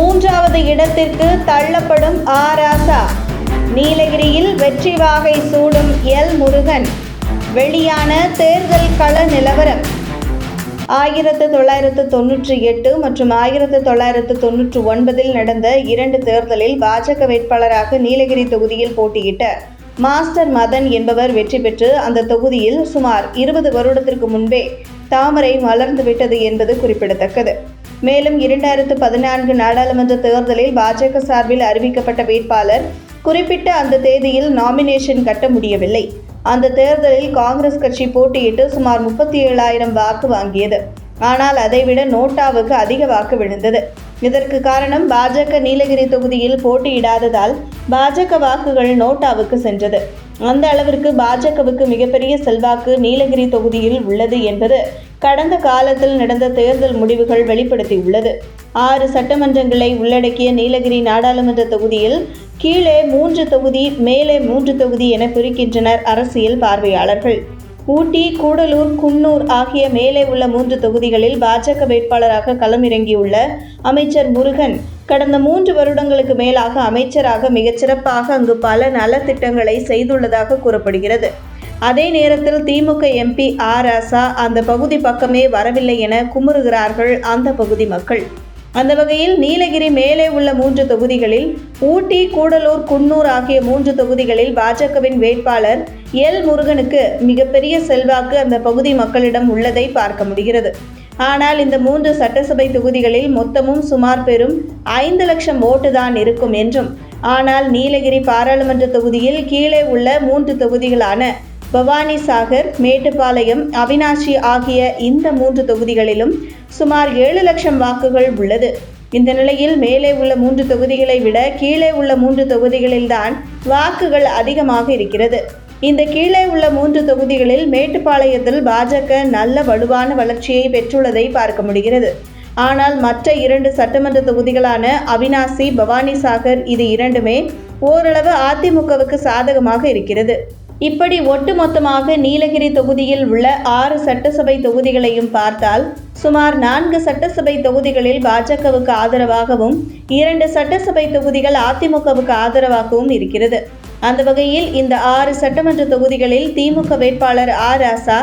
மூன்றாவது இடத்திற்கு தள்ளப்படும் ஆராசா. நீலகிரியில் வெற்றி வாகை சூடும் எல் முருகன். வெளியான தேர்தல் கள நிலவரம். ஆயிரத்து தொள்ளாயிரத்து தொன்னூற்றி எட்டு மற்றும் ஆயிரத்து தொள்ளாயிரத்து தொன்னூற்றி ஒன்பதில் நடந்த இரண்டு தேர்தலில் பாஜக வேட்பாளராக நீலகிரி தொகுதியில் போட்டியிட்ட மாஸ்டர் மதன் என்பவர் வெற்றி பெற்று அந்த தொகுதியில் சுமார் இருபது வருடத்திற்கு முன்பே தாமரை மலர்ந்து விட்டது என்பது குறிப்பிடத்தக்கது. மேலும் இரண்டாயிரத்து பதினான்கு நாடாளுமன்ற தேர்தலில் பாஜக சார்பில் அறிவிக்கப்பட்ட வேட்பாளர் குறிப்பிட்ட அந்த தேதியில் நாமினேஷன் கட்ட முடியவில்லை. அந்த தேர்தலில் காங்கிரஸ் கட்சி போட்டியிட்டு சுமார் முப்பத்தி ஏழாயிரம் வாக்கு வாங்கியது. ஆனால் அதைவிட நோட்டாவுக்கு அதிக வாக்கு விழுந்தது. இதற்கு காரணம் பாஜக நீலகிரி தொகுதியில் போட்டியிடாததால் பாஜக வாக்குகள் நோட்டாவுக்கு சென்றது. அந்த அளவிற்கு பாஜகவுக்கு மிகப்பெரிய செல்வாக்கு நீலகிரி தொகுதியில் உள்ளது என்பது கடந்த காலத்தில் நடந்த தேர்தல் முடிவுகள் வெளிப்படுத்தியுள்ளது. ஆறு சட்டமன்றங்களை உள்ளடக்கிய நீலகிரி நாடாளுமன்ற தொகுதியில் கீழே மூன்று தொகுதி மேலே மூன்று தொகுதி என பிரிக்கின்றனர் அரசியல் பார்வையாளர்கள். ஊட்டி கூடலூர் குன்னூர் ஆகிய மேலே உள்ள மூன்று தொகுதிகளில் பாஜக வேட்பாளராக களமிறங்கியுள்ள அமைச்சர் முருகன் கடந்த மூன்று வருடங்களுக்கு மேலாக அமைச்சராக மிகச்சிறப்பாக அங்கு பல நலத்திட்டங்களை செய்துள்ளதாக கூறப்படுகிறது. அதே நேரத்தில் திமுக எம்பி ஆர் ராசா அந்த பகுதி பக்கமே வரவில்லை என குமுறுகிறார்கள் அந்த பகுதி மக்கள். அந்த வகையில் நீலகிரி மேலே உள்ள மூன்று தொகுதிகளில் ஊட்டி கூடலூர் குன்னூர் ஆகிய மூன்று தொகுதிகளில் பாஜகவின் வேட்பாளர் எல் முருகனுக்கு மிகப்பெரிய செல்வாக்கு அந்த பகுதி மக்களிடம் உள்ளதை பார்க்க முடிகிறது. ஆனால் இந்த மூன்று சட்டசபை தொகுதிகளில் மொத்தமும் சுமார் பெறும் ஐந்து லட்சம் ஓட்டு தான் இருக்கும் என்றும் ஆனால் நீலகிரி பாராளுமன்ற தொகுதியில் கீழே உள்ள மூன்று தொகுதிகளான பவானி சாகர் மேட்டுப்பாளையம் அவினாஷி ஆகிய இந்த மூன்று தொகுதிகளிலும் சுமார் ஏழு லட்சம் வாக்குகள் உள்ளது. இந்த நிலையில் மேலே உள்ள மூன்று தொகுதிகளை விட கீழே உள்ள மூன்று தொகுதிகளில்தான் வாக்குகள் அதிகமாக இருக்கிறது. இந்த கீழே உள்ள மூன்று தொகுதிகளில் மேட்டுப்பாளையத்தில் பாஜக நல்ல வலுவான வளர்ச்சியை பெற்றுள்ளதை பார்க்க முடிகிறது. ஆனால் மற்ற இரண்டு சட்டமன்ற தொகுதிகளான அவினாசி பவானி சாகர் இது இரண்டுமே ஓரளவு அதிமுகவுக்கு சாதகமாக இருக்கிறது. இப்படி ஒட்டுமொத்தமாக நீலகிரி தொகுதியில் உள்ள ஆறு சட்டசபை தொகுதிகளையும் பார்த்தால் சுமார் நான்கு சட்டசபை தொகுதிகளில் பாஜகவுக்கு ஆதரவாகவும் இரண்டு சட்டசபை தொகுதிகள் அதிமுகவுக்கு ஆதரவாகவும் இருக்கிறது. அந்த வகையில் இந்த ஆறு சட்டமன்ற தொகுதிகளில் திமுக வேட்பாளர் ஆர் ராசா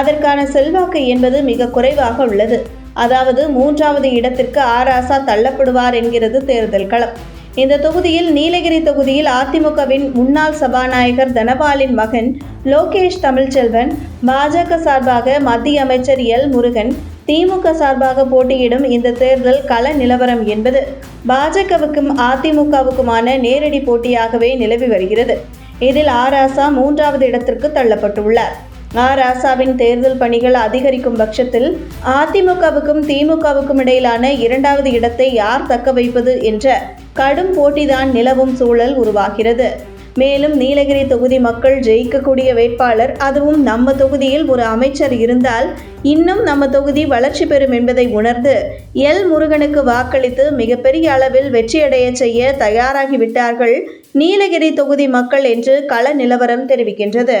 அதற்கான செல்வாக்கு என்பது மிக குறைவாக உள்ளது. அதாவது மூன்றாவது இடத்திற்கு ஆர் தள்ளப்படுவார் என்கிறது தேர்தல் களம். இந்த தொகுதியில் நீலகிரி தொகுதியில் அதிமுகவின் முன்னாள் சபாநாயகர் தனபாலின் மகன் லோகேஷ் தமிழ்ச்செல்வன் பாஜக சார்பாக மத்திய அமைச்சர் எல் முருகன் திமுக சார்பாக போட்டியிடும் இந்த தேர்தல் கள நிலவரம் என்பது பாஜகவுக்கும் அதிமுகவுக்குமான நேரடி போட்டியாகவே நிலவி வருகிறது. இதில் ஆராசா மூன்றாவது இடத்திற்கு தள்ளப்பட்டுள்ளார். ஆ ராசாவின் தேர்தல் பணிகள் அதிகரிக்கும் பட்சத்தில் அதிமுகவுக்கும் திமுகவுக்கும் இடையிலான இரண்டாவது இடத்தை யார் தக்க வைப்பது என்ற கடும் போட்டிதான் நிலவும் சூழல் உருவாகிறது. மேலும் நீலகிரி தொகுதி மக்கள் ஜெயிக்கக்கூடிய வேட்பாளர் அதுவும் நம்ம தொகுதியில் ஒரு அமைச்சர் இருந்தால் இன்னும் நம்ம தொகுதி வளர்ச்சி பெறும் என்பதை உணர்ந்து எல் முருகனுக்கு வாக்களித்து மிகப்பெரிய அளவில் வெற்றியடைய செய்ய தயாராகிவிட்டார்கள் நீலகிரி தொகுதி மக்கள் என்று கள நிலவரம் தெரிவிக்கின்றது.